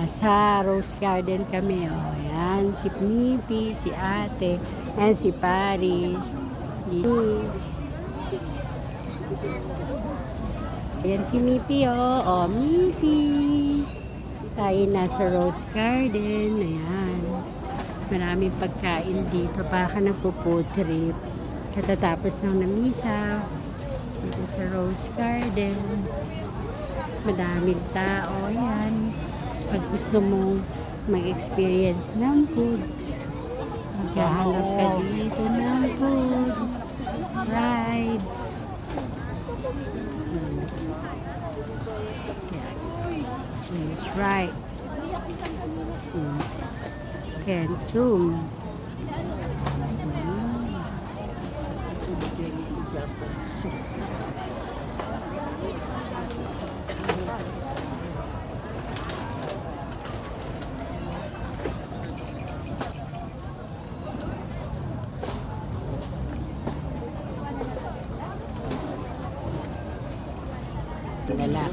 Nasa Rose Garden kami. Oh. Yan, si Mipi, si ate, and si Paris. Yan si Mipi, oh. Oh, Mipi. Tayo nasa Rose Garden. Ayan. Maraming pagkain dito. Para nagpo-food trip. Katatapos ng namisa. Dito sa Rose Garden. Madaming tao. Ayan. Pag gusto mong mag-experience ng food, maghahanap ka dito ng food. Rides. Hmm. Cheese right. Hmm. Can zoom.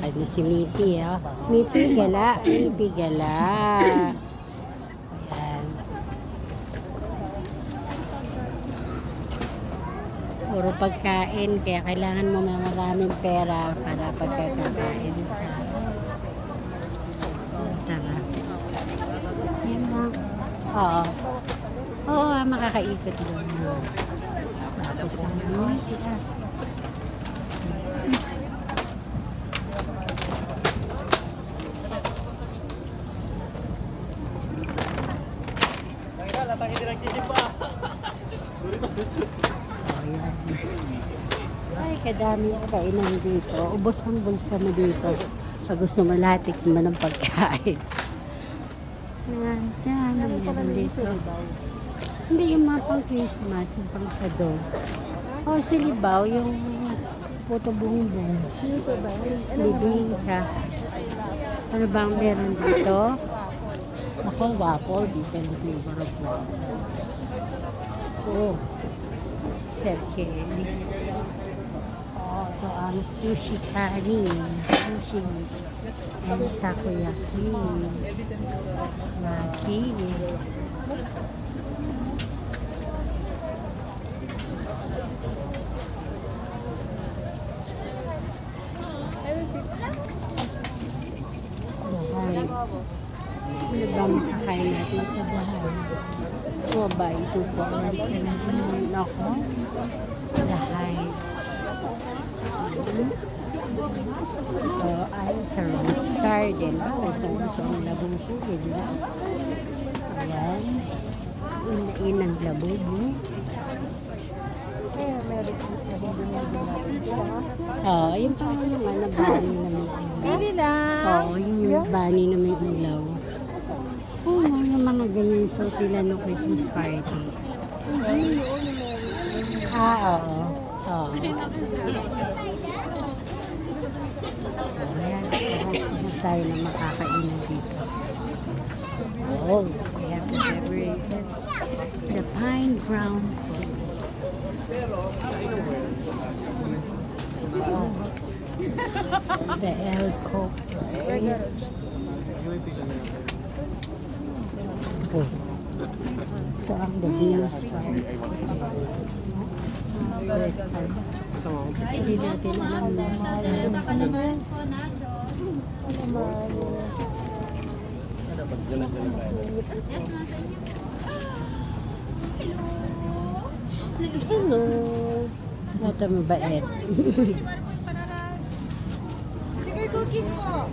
Lalakad na si Mipi, oh. Mipi, gala. Mipi, gala. Ayan. Puro pagkain, kaya kailangan mo may maraming pera para pagkakakain ka. Tara. Yan lang. Oo. Oo, makakaikot doon. Tapos ang misa. Ayan. Ay, kadami ang kainan dito. Ubos ang bulsa mo dito. Pag gusto mo lahat, tikman ng pagkain. Yan, yan. Ano meron dito? Hindi yung mga pang Christmas, yung pang sado. O, silibaw, yung puto bumbong. Bibingka. Ano bang meron dito? Ako, waffle. Yung flavor of waffles. Oh. Serkeli. Oh, ito ang sushi kanin. Sushi. And takoyaki. Maki. Bahay. Ano ba makakain natin sa bahay? O ba, ito po ang naman ako. Bahay. Ito ay sa Rose Garden. Ba, gusto-gusto ang labong ko. Relax. Ayan. Inain ang labog mo. Oo, yung parang yung ano, bani na may ilaw. Bili na. Oo, yung bani na may ilaw. Ganyan so nila no Christmas party. Ah, oo. Oo. So, ayan. Huwag tayo na makakainan dito. Oh, we have the decorations. The pine ground. Oh. The Elco. Oh. Ito ang the Venus Park. Hindi natin alam na sa Hello. Ito mabait. Sugar cookies po.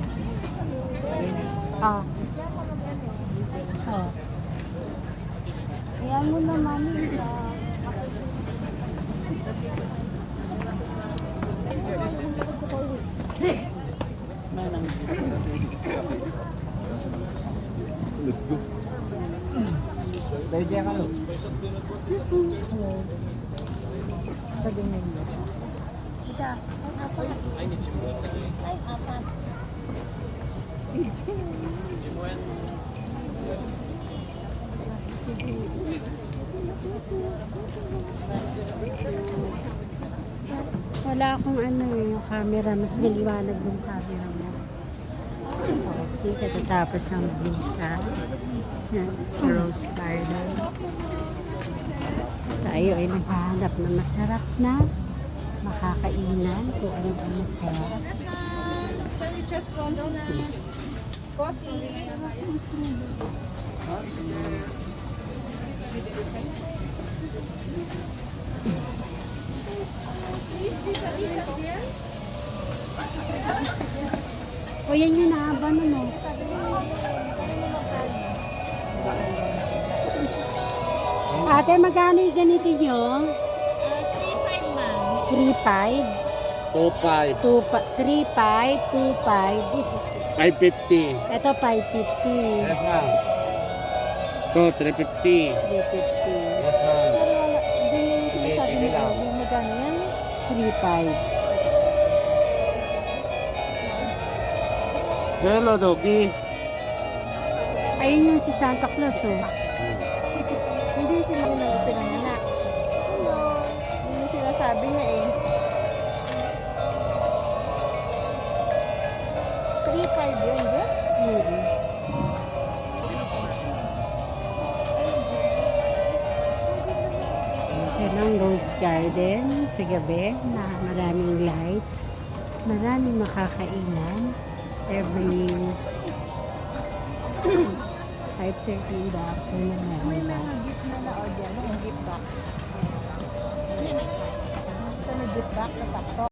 Ah. Oh. Ayan mo na, mami. Let's go. Dahil dyan ka no? Pwede na yun. Ika, ang apat. Ay, apat. Wala akong ano eh, yung camera. Mas maliwanag yung camera mo. Yung katatapos ng visa. Yan, sa Rose Garden. Tayo ay naghahanap na masarap na makakainan kung ano ang masarap. Coffee. O yan yung nahaba na mo. Ate, magkano yung ganito nyo? Uh, 3-5 ma'am. 3.5? 2.5. 3.5? 2.5? 550. Ito 5.50. Yes, ma'am. Ito, 350. 3.50. 3.5. Hello, doggy. Ayun yung si Santa Claus, oh. Hindi sila nang pinanganak. Hello. Yun yung sinasabi niya eh. 3-5 yun, di? Mm. Garden sa gabi na maraming lights, maraming makakainan every 5.30 in the afternoon May mga na na o dyan. Yung gift back. Ito na gift back na.